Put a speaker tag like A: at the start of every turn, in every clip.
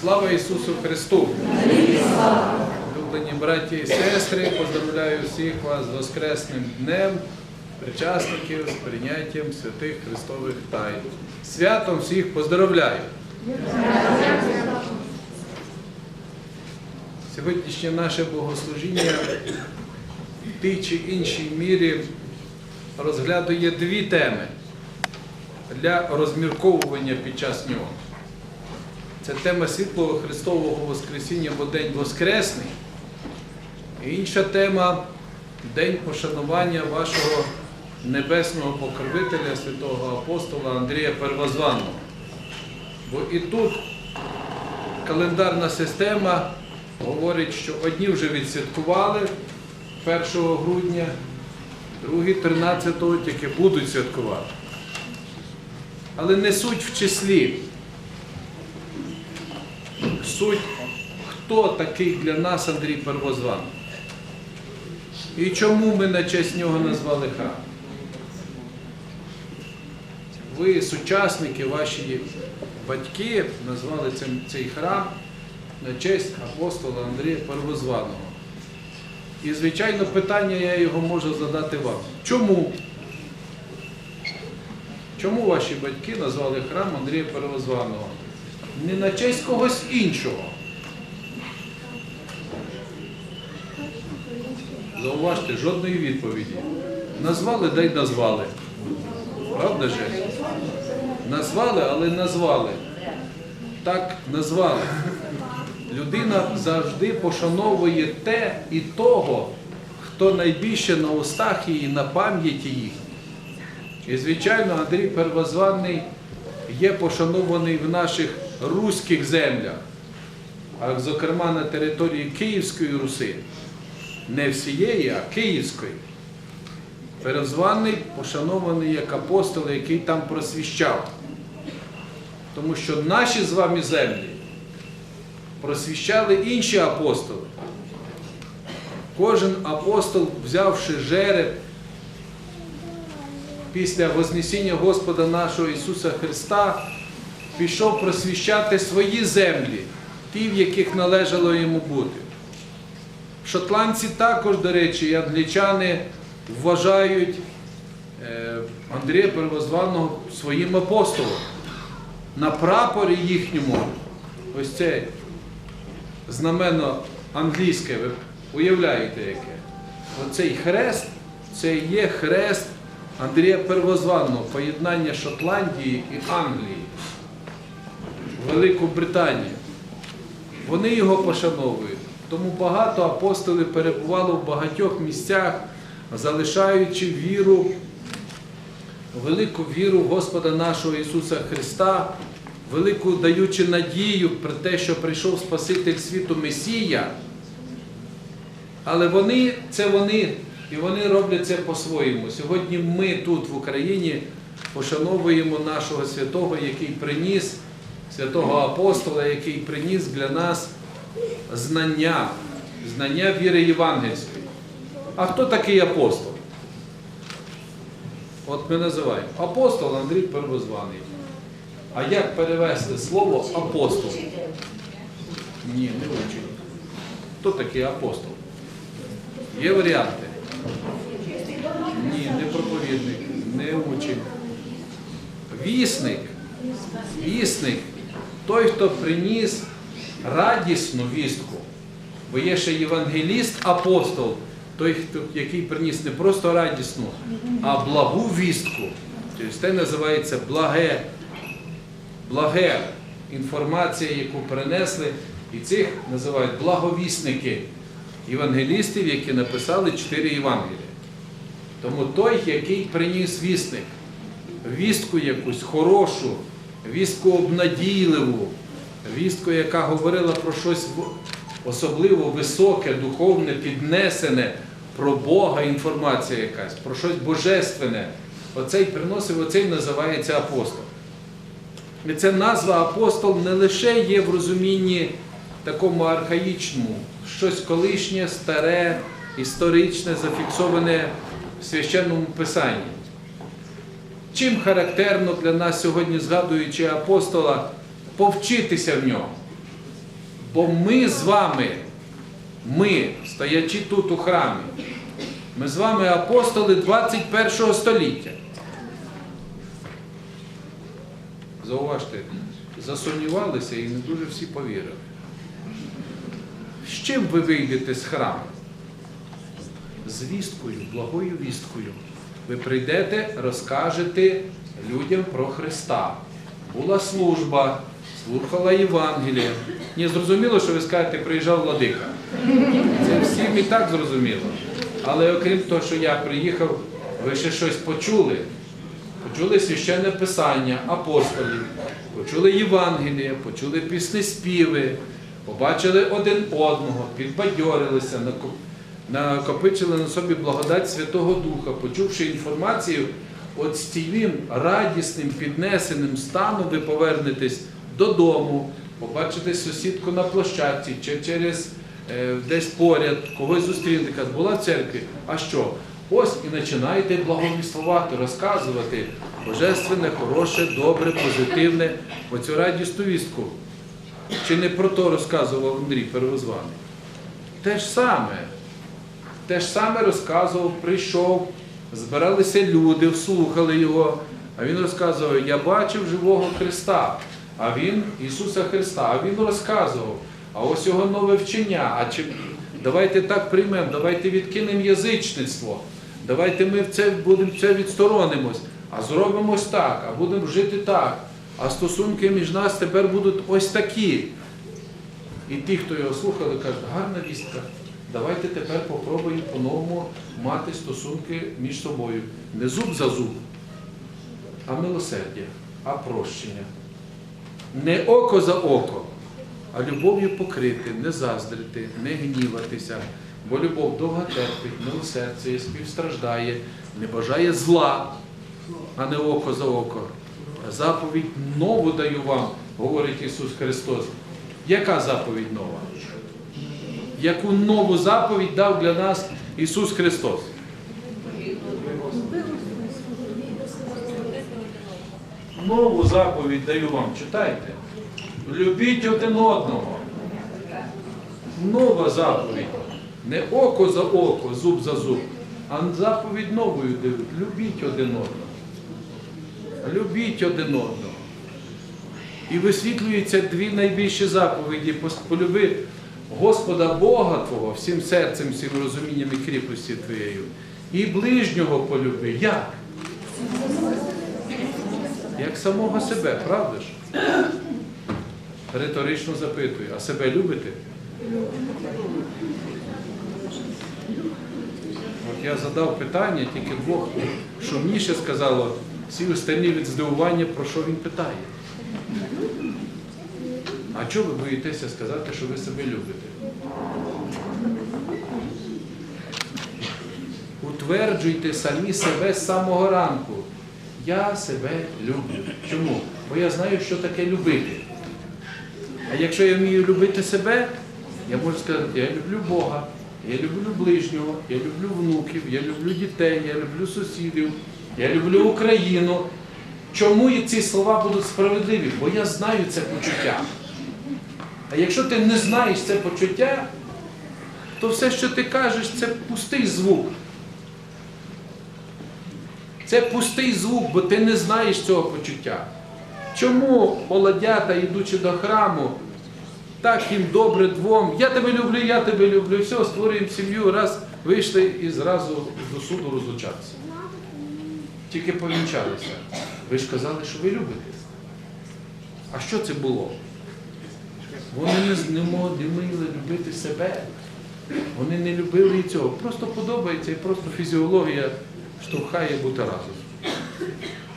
A: Слава Ісусу Христу! Люблені браті і сестри, поздравляю всіх вас з Воскресним днем, причасників з прийняттям святих Христових тайн. Святом всіх поздравляю! Сьогоднішнє наше богослужіння в тій чи іншій мірі розглядує дві теми для розмірковування під час нього. Це тема світлого Христового Воскресіння, бо День Воскресний. І інша тема День пошанування вашого небесного покровителя, святого апостола Андрія Первозванного. Бо і тут календарна система говорить, що одні вже відсвяткували 1 грудня, другі 13-го тільки будуть святкувати. Але не суть в числі. Суть, хто такий для нас Андрій Первозваний. І чому ми на честь нього назвали храм? Ви, сучасники, ваші батьки, назвали цим- цей храм на честь апостола Андрія Первозваного. І, звичайно, питання я його можу задати вам. Чому? Чому ваші батьки назвали храм Андрія Первозваного? Не на честь когось іншого. Зауважте, жодної відповіді. Назвали, дай назвали. Правда же? Назвали, але назвали. Так назвали. Людина завжди пошановує те і того, хто найбільше на устах її, на пам'яті їх. І, звичайно, Андрій Первозваний є пошанований в наших руських землях, а зокрема на території Київської Руси, не всієї, а Київської. Первозваний пошанований як апостол, який там просвіщав. Тому що наші з вами землі просвіщали інші апостоли. Кожен апостол, взявши жереб, після Вознесіння Господа нашого Ісуса Христа пішов просвіщати свої землі, ті, в яких належало йому бути. Шотландці також, до речі, і англічани вважають е, Андрія Первозваного своїм апостолом. На прапорі їхньому, ось це знамено англійське, ви уявляєте яке? Оцей хрест, це є хрест Андрія Первозваного, поєднання Шотландії і Англії, Велику Британію. Вони його пошановують. Тому багато апостолів перебувало в багатьох місцях, залишаючи віру, велику віру Господа нашого Ісуса Христа, велику даючи надію про те, що прийшов Спаситель світу Месія. Але вони це вони, і вони роблять це по-своєму. Сьогодні ми тут, в Україні, пошановуємо нашого святого, який приніс, святого апостола, який приніс для нас знання, знання віри євангельської. А хто такий апостол? От ми називаємо апостол Андрій Первозваний. А як перевести слово апостол? Ні, не учень. Хто такий апостол? Є варіанти? Ні, не проповідник, не учень. Вісник. Вісник. Той, хто приніс радісну вістку. Бо є ще євангеліст, апостол, той, який приніс не просто радісну, а благу вістку. Тобто це називається благе, благе інформація, яку принесли. І цих називають благовісники євангелістів, які написали чотири Євангелія. Тому той, який приніс вісник, вістку якусь хорошу, вістку обнадійливу, вістку, яка говорила про щось особливо високе, духовне, піднесене, про Бога інформація якась, про щось божественне. Оцей приносив, оцей називається апостол. І ця назва апостол не лише є в розумінні такому архаїчному, щось колишнє, старе, історичне, зафіксоване в священному писанні. Чим характерно для нас сьогодні, згадуючи апостола, повчитися в нього? Бо ми з вами, ми, стоячи тут у храмі, ми з вами апостоли 21 століття. Зауважте, засумнівалися і не дуже всі повірили. З чим ви вийдете з храму? З вісткою, благою вісткою. Ви прийдете, розкажете людям про Христа. Була служба, слухала Євангеліє. Ні, зрозуміло, що ви скажете, приїжджав владика. Це всім і так зрозуміло. Але окрім того, що я приїхав, ви ще щось почули. Почули священне писання апостолів, почули Євангеліє, почули пісні співи, побачили один одного, підбадьорилися, накопичили на собі благодать Святого Духа, почувши інформацію, от з тим радісним, піднесеним станом ви повернетесь додому, побачите сусідку на площадці чи через е, десь поряд, когось зустрінете, каже, була в церкві. А що? Ось і починаєте благовіствувати, розказувати божественне, хороше, добре, позитивне, оцю радісну вістку. Чи не про то розказував Андрій Первозваний? Те ж саме. Те ж саме розказував, прийшов, збиралися люди, слухали його. А він розказував, я бачив живого Христа, а він Ісуса Христа, а він розказував, а ось його нове вчення. А чи давайте так приймемо, давайте відкинемо язичництво, давайте ми це будемо це відсторонимось, а зробимо ось так, а будемо жити так. А стосунки між нас тепер будуть ось такі. І ті, хто його слухали, кажуть, гарна вістка. Давайте тепер попробуємо по-новому мати стосунки між собою. Не зуб за зуб, а милосердя, а прощення. Не око за око, а любов'ю покрити, не заздрити, не гніватися. Бо любов довго терпить, милосердя, співстраждає, не бажає зла, а не око за око. Заповідь нову даю вам, говорить Ісус Христос. Яка заповідь нова? Яку нову заповідь дав для нас Ісус Христос? Нову заповідь даю вам, читайте. Любіть один одного. Нова заповідь. Не око за око, зуб за зуб, а заповідь новою дають. Любіть один одного. Любіть один одного. І висвітлюються дві найбільші заповіді. Полюби Господа Бога Твого всім серцем, всім розумінням і кріпості Твоєю. І ближнього полюби. Як? Як самого себе, правда ж? Риторично запитую, а себе любите? От я задав питання, тільки двох шумніше сказало, всі останні від здивування, про що він питає. А чого ви боїтеся сказати, що ви себе любите? Утверджуйте самі себе з самого ранку. Я себе люблю. Чому? Бо я знаю, що таке любити. А якщо я вмію любити себе, я можу сказати, я люблю Бога, я люблю ближнього, я люблю внуків, я люблю дітей, я люблю сусідів, я люблю Україну. Чому ці слова будуть справедливі? Бо я знаю це почуття. А якщо ти не знаєш це почуття, то все, що ти кажеш, це пустий звук. Це пустий звук, бо ти не знаєш цього почуття. Чому молодята, йдучи до храму, так їм добре двом, я тебе люблю, я тебе люблю, все, створюємо сім'ю, раз вийшли і зразу до суду розлучатися. Тільки повінчалися. Ви ж казали, що ви любите. А що це було? Вони не, не вміли любити себе. Вони не любили і цього. Просто подобається і просто фізіологія штовхає бути разом.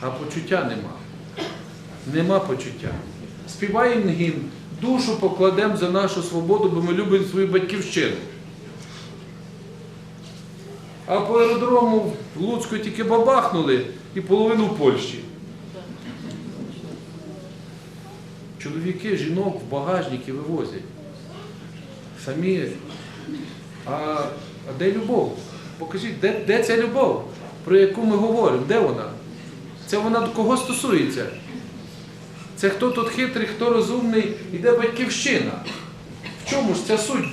A: А почуття нема. Нема почуття. Співаємо гімн, душу покладемо за нашу свободу, бо ми любимо свою батьківщину. А по аеродрому в Луцьку тільки бабахнули і половину в Польщі. Чоловіки, жінок в багажники вивозять. Самі. А, а де любов? Покажіть, де, де ця любов, про яку ми говоримо? Де вона? Це вона до кого стосується? Це хто тут хитрий, хто розумний, і де батьківщина? В чому ж ця суть?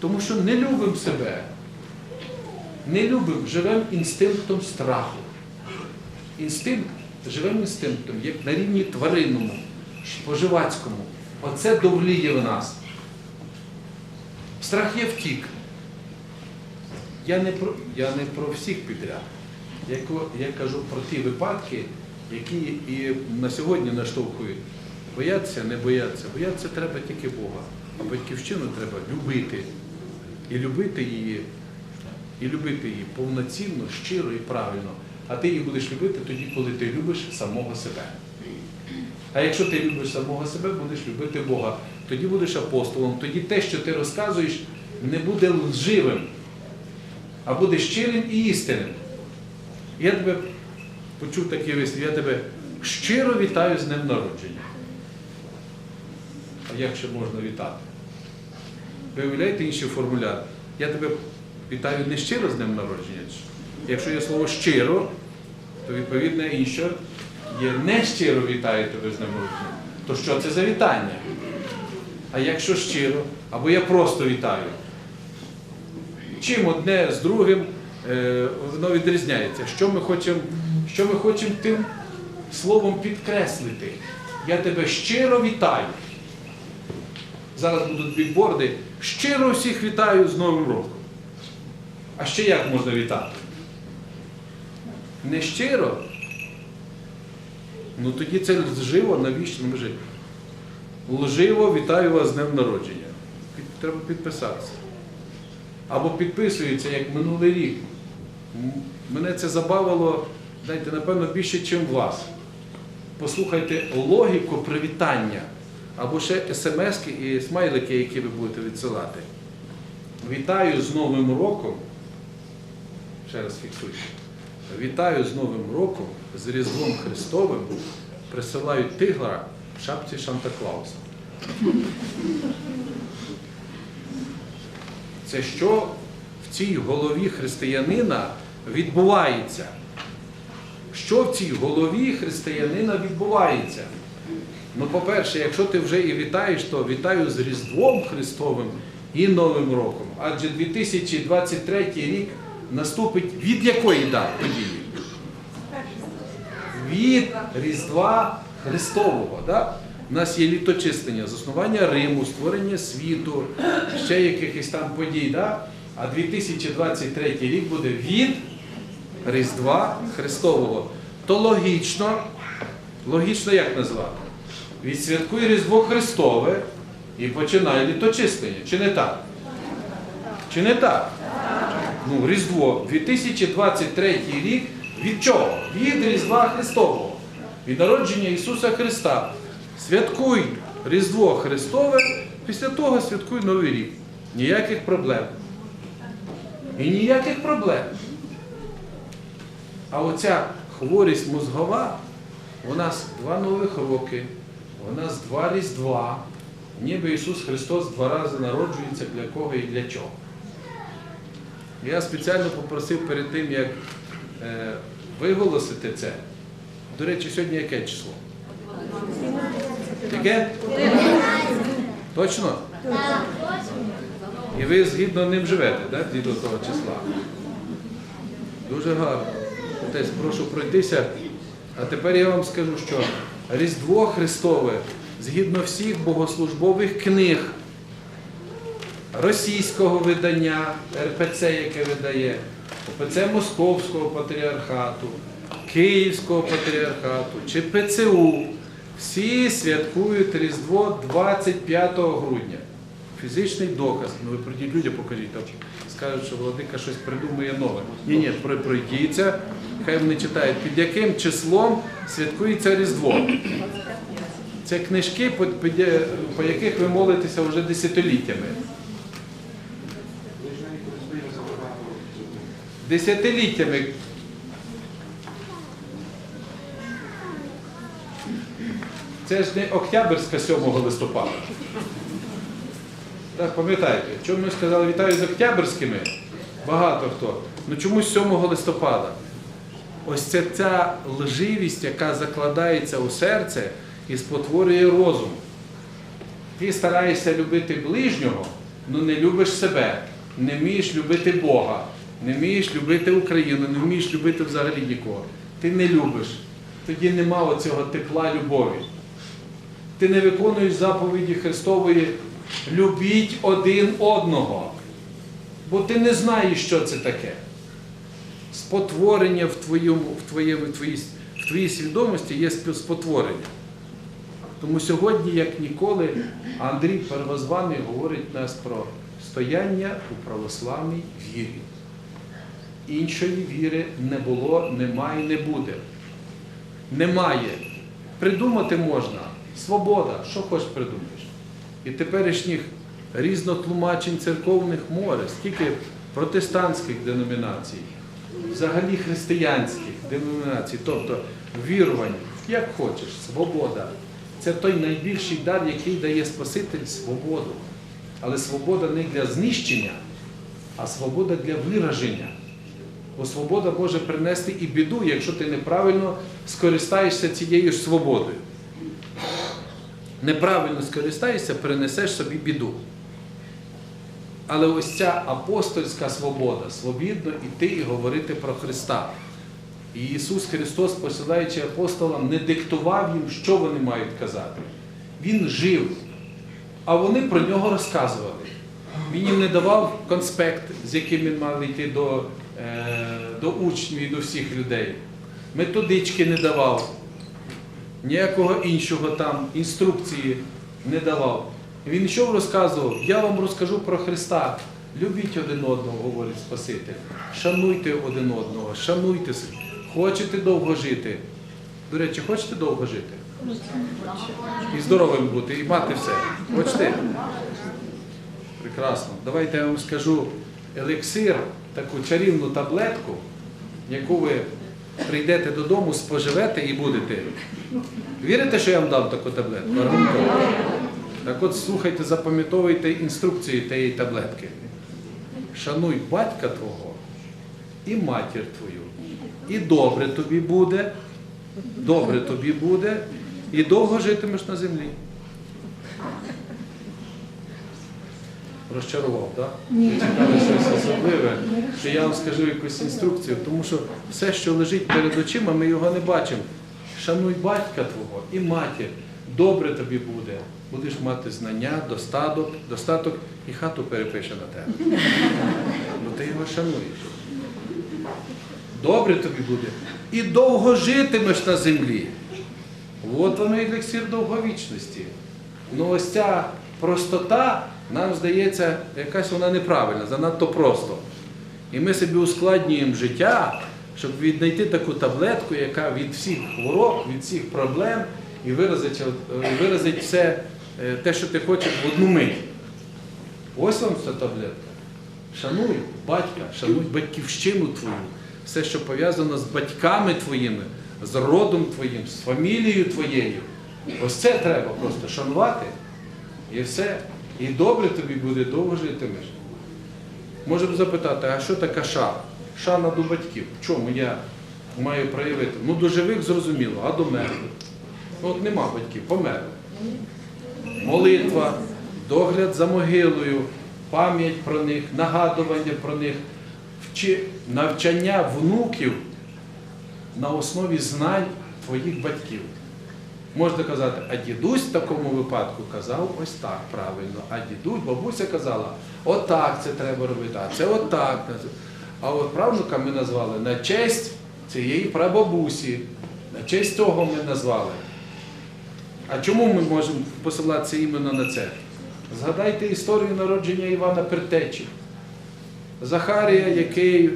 A: Тому що не любимо себе. Не любимо, живемо інстинктом страху. Інстинкт, живемо інстинктом, як на рівні тваринному, споживацькому. Оце довліє в нас. Страх є втік. Я не про, я не про всіх підряд. Я, я кажу про ті випадки, які і на сьогодні наштовхують. Бояться, не бояться. Бояться треба тільки Бога. А батьківщину треба любити. І любити її, і любити її повноцінно, щиро і правильно. А ти її будеш любити тоді, коли ти любиш самого себе. А якщо ти любиш самого себе, будеш любити Бога. Тоді будеш апостолом, тоді те, що ти розказуєш, не буде лживим, а буде щирим і істинним. Я тебе почув такий вислів, я тебе щиро вітаю з днем народження. А як ще можна вітати? Ви уявляєте інший формуляр? Я тебе вітаю не щиро з днем народження. Якщо є слово щиро, то відповідно інше є не щиро вітаю тебе з днем народження. То що це за вітання? А якщо щиро, або я просто вітаю. Чим одне з другим е, воно відрізняється? Що ми хочемо, що тим словом підкреслити? Я тебе щиро вітаю. Зараз будуть бікборди. Щиро всіх вітаю з Новим роком. А ще як можна вітати? Не щиро? Ну тоді це лживо, навіщо ми жити? Лживо вітаю вас з днем народження. Треба підписатися. Або підписується, як минулий рік. Мене це забавило, знаєте, напевно, більше, ніж вас. Послухайте логіку привітання. Або ще смски і смайлики, які ви будете відсилати. Вітаю з Новим роком. Ще раз фіксуйте. Вітаю з Новим роком, з Різдвом Христовим. Присилають тигла в шапці Санта-Клауса. Це що в цій голові християнина відбувається? Що в цій голові християнина відбувається? Ну, по-перше, якщо ти вже і вітаєш, то вітаю з Різдвом Христовим і Новим роком. Адже 2023 рік наступить від якої дати події? Від Різдва Христового. Да? У нас є літочистення, заснування Риму, створення світу, ще якихось там подій. Да? А 2023 рік буде від Різдва Христового. То логічно, логічно як назвати? Відсвяткуй Різдво Христове і починай літочислення. Чи не так? Чи не так? Ну, Різдво 2023 рік від чого? Від Різдва Христового. Від народження Ісуса Христа. Святкуй Різдво Христове, після того святкуй Новий рік. Ніяких проблем. І ніяких проблем. А оця хворість мозгова, у нас два нових роки, у нас два Різдва, ніби Ісус Христос два рази народжується для кого і для чого. Я спеціально попросив перед тим, як е, виголосити це. До речі, сьогодні яке число? Яке? Точно? І ви згідно ним живете, так, згідно того числа? Дуже гарно. Отець, прошу пройтися. А тепер я вам скажу, що Різдво Христове, згідно всіх богослужбових книг, російського видання, РПЦ, яке видає, ОПЦ Московського патріархату, Київського патріархату чи ПЦУ, всі святкують Різдво 25 грудня. Фізичний доказ. Ну ви прийдіть людям, покажіть. Скажуть, що владика щось придумує нове. Ні, ні, про- пройдіться, хай вони читають, під яким числом святкується Різдво. Це книжки, по, по яких ви молитеся вже десятиліттями. Десятиліттями. Це ж не Октябрьська 7 листопада. Так, пам'ятаєте, чому ми сказали вітаю з Октябрьськими? Багато хто. Ну чомусь 7 листопада. Ось це ця лживість, яка закладається у серце і спотворює розум. Ти стараєшся любити ближнього, але не любиш себе, не вмієш любити Бога, не вмієш любити Україну, не вмієш любити взагалі нікого. Ти не любиш. Тоді нема оцього тепла любові. Ти не виконуєш заповіді Христової любіть один одного. Бо ти не знаєш, що це таке. Спотворення в, твоєму, в, твоєму, в, твоїй, в твоїй свідомості є спо- спотворення. Тому сьогодні, як ніколи, Андрій Первозваний говорить нас про стояння у православній вірі. Іншої віри не було, немає і не буде. Немає. Придумати можна. Свобода, що хочеш придумаєш. І теперішніх різнотлумачень церковних море, скільки протестантських деномінацій, взагалі християнських деномінацій, тобто вірувань, як хочеш, свобода. Це той найбільший дар, який дає Спаситель свободу. Але свобода не для знищення, а свобода для вираження. Бо свобода може принести і біду, якщо ти неправильно скористаєшся цією свободою. Неправильно скористаєшся, принесеш собі біду. Але ось ця апостольська свобода, свобідно йти і говорити про Христа. І Ісус Христос, посилаючи апостолам, не диктував їм, що вони мають казати. Він жив, а вони про нього розказували. Він їм не давав конспект, з яким він мав йти до, до учнів і до всіх людей. Методички не давав, ніякого іншого там інструкції не давав. Він що розказував? Я вам розкажу про Христа. Любіть один одного, говорить Спаситель. Шануйте один одного, шануйте. Хочете довго жити. До речі, хочете довго жити? І здоровим бути, і мати все. Хочете? Прекрасно. Давайте я вам скажу елексир, таку чарівну таблетку, яку ви прийдете додому, споживете і будете. Вірите, що я вам дам таку таблетку? Так от слухайте, запам'ятовуйте інструкції тієї таблетки. Шануй батька твого і матір твою. І добре тобі буде, добре тобі буде, і довго житимеш на землі. Розчарував, так? Ні. Цікаве щось особливе, що я вам скажу якусь інструкцію, тому що все, що лежить перед очима, ми його не бачимо. Шануй батька твого і матір. Добре тобі буде. Будеш мати знання, достаток, достаток і хату перепише на тебе. Бо ти його шануєш. Добре тобі буде. І довго житимеш на землі. От воно елексир довговічності. Ну ось ця простота, нам здається, якась вона неправильна, занадто просто. І ми собі ускладнюємо життя, щоб віднайти таку таблетку, яка від всіх хвороб, від всіх проблем і виразить, е, виразить все е, те, що ти хочеш в одну мить. Ось вам ця таблетка. Шануй батька, шануй батьківщину твою, все, що пов'язано з батьками твоїми, з родом твоїм, з фамілією твоєю. Ось це треба просто шанувати. І все. І добре тобі буде, довго житимеш. Можемо запитати, а що таке ша? Шана до батьків. В чому я маю проявити? Ну, до живих зрозуміло, а до мертвих. Ну, от нема батьків, померли. Молитва, догляд за могилою, пам'ять про них, нагадування про них, навчання внуків на основі знань твоїх батьків. Можна казати, а дідусь в такому випадку казав ось так правильно, а дідусь, бабуся казала, отак це треба робити, а це отак. А от правнука ми назвали на честь цієї прабабусі, на честь того ми назвали. А чому ми можемо посилатися іменно на це? Згадайте історію народження Івана Пертечі. Захарія, який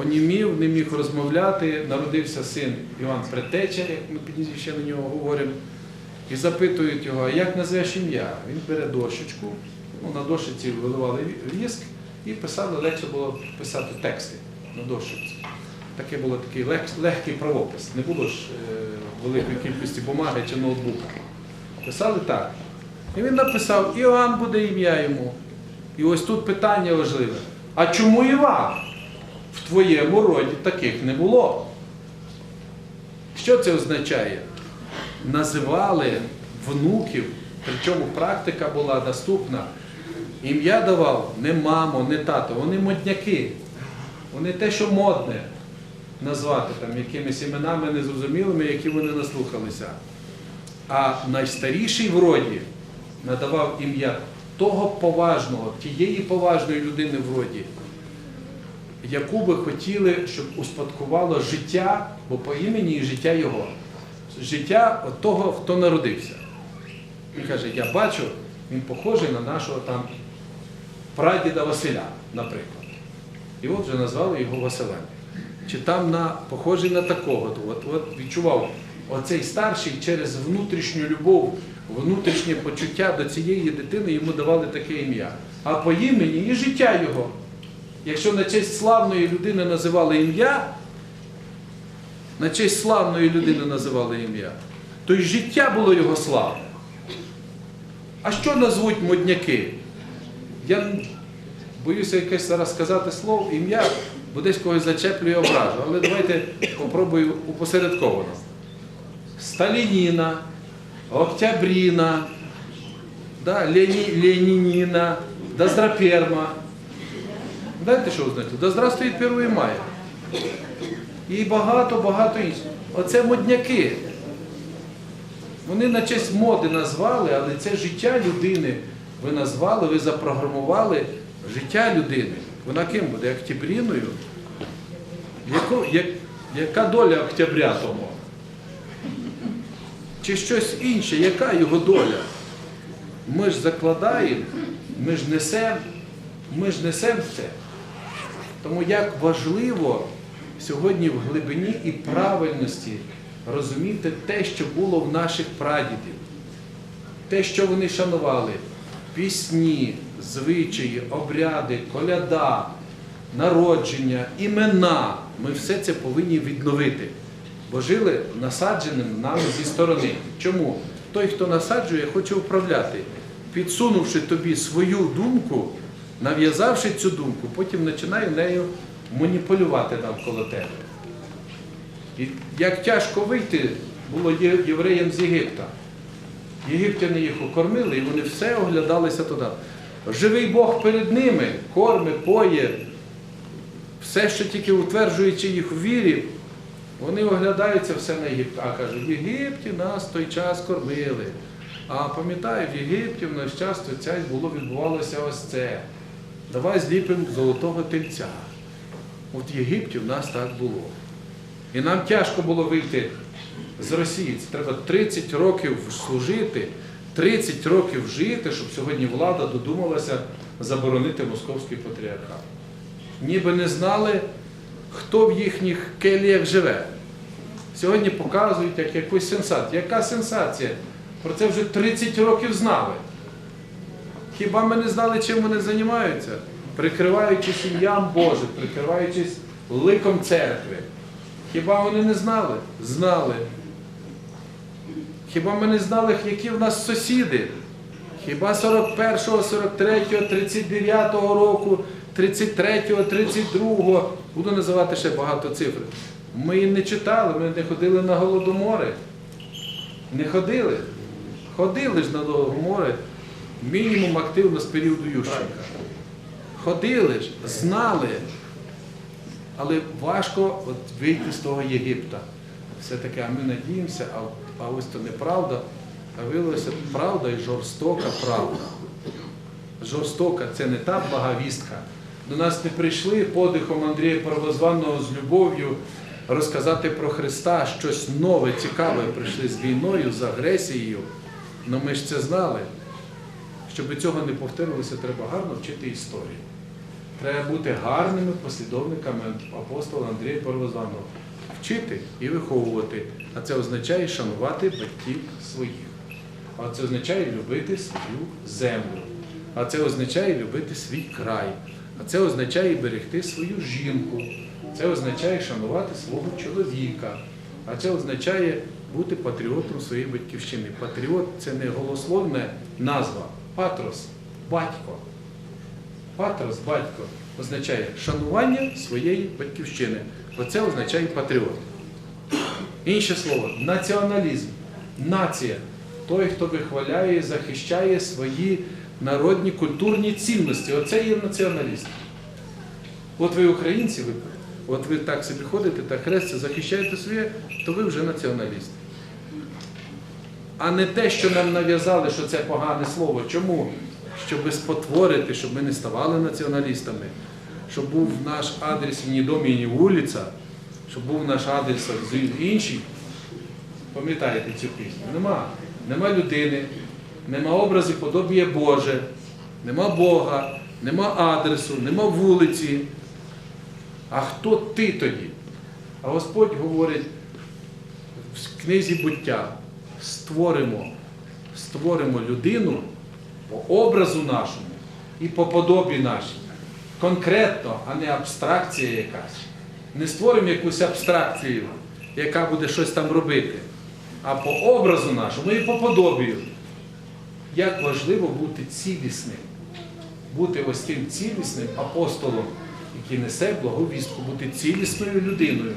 A: онімів, не міг розмовляти, народився син Іван Претеча, як ми пізніше на нього говоримо, і запитують його, як назвеш ім'я? Він бере дощечку, ну, на дощиці виливали віск і писали, легше було писати тексти на дощиці. Таке було такий лег- легкий правопис. Не було ж е, великої кількості бумаги чи ноутбука. Писали так. І він написав, Іоанн буде ім'я йому. І ось тут питання важливе. А чому Іван? Твоєму роді таких не було. Що це означає? Називали внуків Причому практика була доступна. Ім'я давав не мамо, не тато, вони модняки. Вони те, що модне назвати там якимись іменами незрозумілими, які вони наслухалися. А найстаріший в роді надавав ім'я того поважного, тієї поважної людини в роді, яку би хотіли, щоб успадкувало життя, бо по імені і життя його. Життя того, хто народився. Він каже, я бачу, він похожий на нашого там прадіда Василя, наприклад. І от вже назвали його Василем. Чи там на, похожий на такого. От, от відчував оцей старший через внутрішню любов, внутрішнє почуття до цієї дитини йому давали таке ім'я. А по імені і життя його. Якщо на честь славної людини називали ім'я, на честь славної людини називали ім'я, то й життя було його славне. А що назвуть модняки? Я боюся якесь зараз сказати слово, ім'я, бо десь когось зачеплює образу. Але давайте попробую упосередковано. Сталініна, Октябріна, да, Лені, Ленініна, Доздраперма. Знаєте, що означає? Да здравствує 1 мая. І багато-багато інших. Оце модняки. Вони на честь моди назвали, але це життя людини. Ви назвали, ви запрограмували життя людини. Вона ким буде? Октябріною? Яко, як, яка доля октября тому? Чи щось інше? Яка його доля? Ми ж закладаємо, ми ж несемо, ми ж несемо це. Тому як важливо сьогодні в глибині і правильності розуміти те, що було в наших прадідів, те, що вони шанували, пісні, звичаї, обряди, коляда, народження, імена. Ми все це повинні відновити, бо жили насадженим нами зі сторони. Чому? Той, хто насаджує, хоче управляти, підсунувши тобі свою думку, нав'язавши цю думку, потім починає нею маніпулювати навколо тебе. І як тяжко вийти було євреям з Єгипта. Єгиптяни їх окормили, і вони все оглядалися туди. Живий Бог перед ними, корми, поє, все, що тільки утверджуючи їх в вірі, вони оглядаються все на Єгипет. А каже, в Єгипті нас той час кормили. А пам'ятаю, в Єгипті в наш час то це було відбувалося ось це. Давай зліпимо золотого тельця. От в Єгипті в нас так було. І нам тяжко було вийти з Росії. Це треба 30 років служити, 30 років жити, щоб сьогодні влада додумалася заборонити московський патріархат. Ніби не знали, хто в їхніх келіях живе. Сьогодні показують як якусь сенсацію. Яка сенсація? Про це вже 30 років знали. Хіба ми не знали, чим вони займаються? Прикриваючись ім'ям Божим, прикриваючись ликом церкви. Хіба вони не знали? Знали. Хіба ми не знали, які в нас сусіди? Хіба 41-го, 43-го, 39-го року, 33-го, 32-го, буду називати ще багато цифр. Ми їх не читали, ми не ходили на голодомори. Не ходили. Ходили ж на голодомори мінімум активно з періоду Ющенка. Ходили ж, знали. Але важко от вийти з того Єгипта. Все-таки, а ми надіємося, а, а ось то неправда, а виявилося правда і жорстока правда. Жорстока це не та благовістка. До нас не прийшли подихом Андрія Первозванного з любов'ю розказати про Христа, щось нове, цікаве прийшли з війною, з агресією. Ну ми ж це знали. Щоб цього не повторилося, треба гарно вчити історію. Треба бути гарними послідовниками апостола Андрія Первозваного. Вчити і виховувати. А це означає шанувати батьків своїх. А це означає любити свою землю. А це означає любити свій край. А це означає берегти свою жінку. Це означає шанувати свого чоловіка. А це означає бути патріотом своєї батьківщини. Патріот це не голословна назва. Патрос батько. Патрос, батько, означає шанування своєї батьківщини. Оце означає патріот. Інше слово націоналізм, нація. той, хто вихваляє і захищає свої народні культурні цінності. Оце є націоналіст. От ви українці, от ви так собі ходите, так хрестите, захищаєте своє, то ви вже націоналіст. А не те, що нам нав'язали, що це погане слово. Чому? Щоб спотворити, щоб ми не ставали націоналістами, щоб був наш адрес ні дом, і ні вулиця, щоб був наш адрес інший. Пам'ятаєте цю пісню? Нема. Нема людини, нема образу подобія Боже, нема Бога, нема адресу, нема вулиці. А хто ти тоді? А Господь говорить в книзі буття: створимо, створимо людину по образу нашому і по подобі нашій. Конкретно, а не абстракція якась. Не створимо якусь абстракцію, яка буде щось там робити, а по образу нашому і по подобію. Як важливо бути цілісним, бути ось тим цілісним апостолом, який несе благовістку, бути цілісною людиною.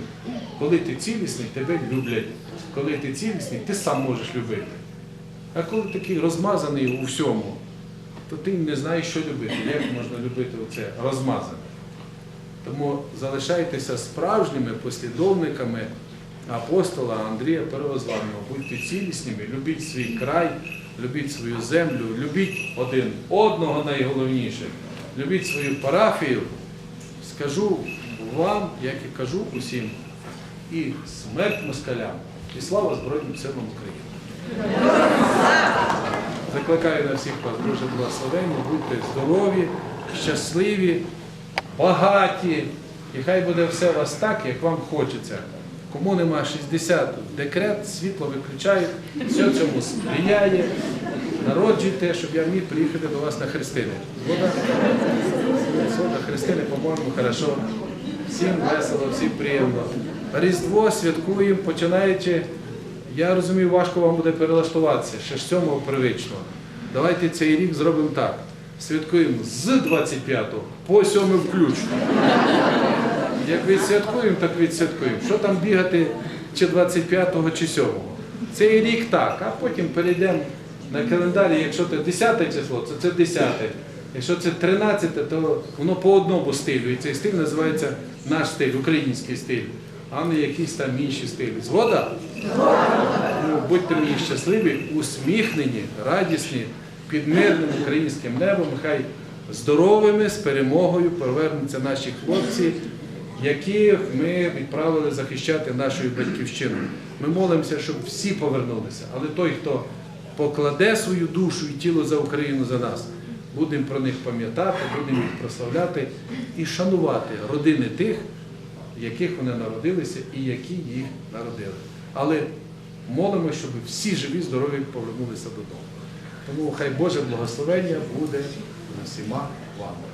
A: Коли ти цілісний, тебе люблять. Коли ти цілісний, ти сам можеш любити. А коли такий розмазаний у всьому, то ти не знаєш, що любити. Як можна любити оце розмазане? Тому залишайтеся справжніми послідовниками апостола Андрія Перевозваного. Будьте цілісними, любіть свій край, любіть свою землю, любіть один одного найголовніше, любіть свою парафію. Скажу вам, як і кажу усім, і смерть москалям, і слава Збройним силам України. Закликаю на всіх вас дуже благословення, будьте здорові, щасливі, багаті. І хай буде все у вас так, як вам хочеться. Кому нема 60, декрет, світло виключають, все цьому сприяє. Народжуйте, щоб я міг приїхати до вас на Христини. Христини, по-моєму, хорошо. Всім весело, всім приємно. Різдво святкуємо, починаючи. Я розумію, важко вам буде перелаштуватися, ще ж цьому привично. Давайте цей рік зробимо так. Святкуємо з 25 по 7 включно. Як відсвяткуємо, так відсвяткуємо. Що там бігати чи 25-го, чи 7-го. Цей рік так, а потім перейдемо на календарі, якщо це 10 число, то це 10. Якщо це 13, то воно по одному стилю. І цей стиль називається наш стиль, український стиль, а не якісь там інші стилі. Згода? Ну, будьте мені щасливі, усміхнені, радісні, під мирним українським небом. Хай здоровими з перемогою повернуться наші хлопці, яких ми відправили захищати нашу батьківщину. Ми молимося, щоб всі повернулися. Але той, хто покладе свою душу і тіло за Україну за нас, будемо про них пам'ятати, будемо їх прославляти і шанувати родини тих, в яких вони народилися і які їх народили. Але молимо, щоб всі живі, здорові повернулися додому. Тому хай Боже благословення буде усіма вами.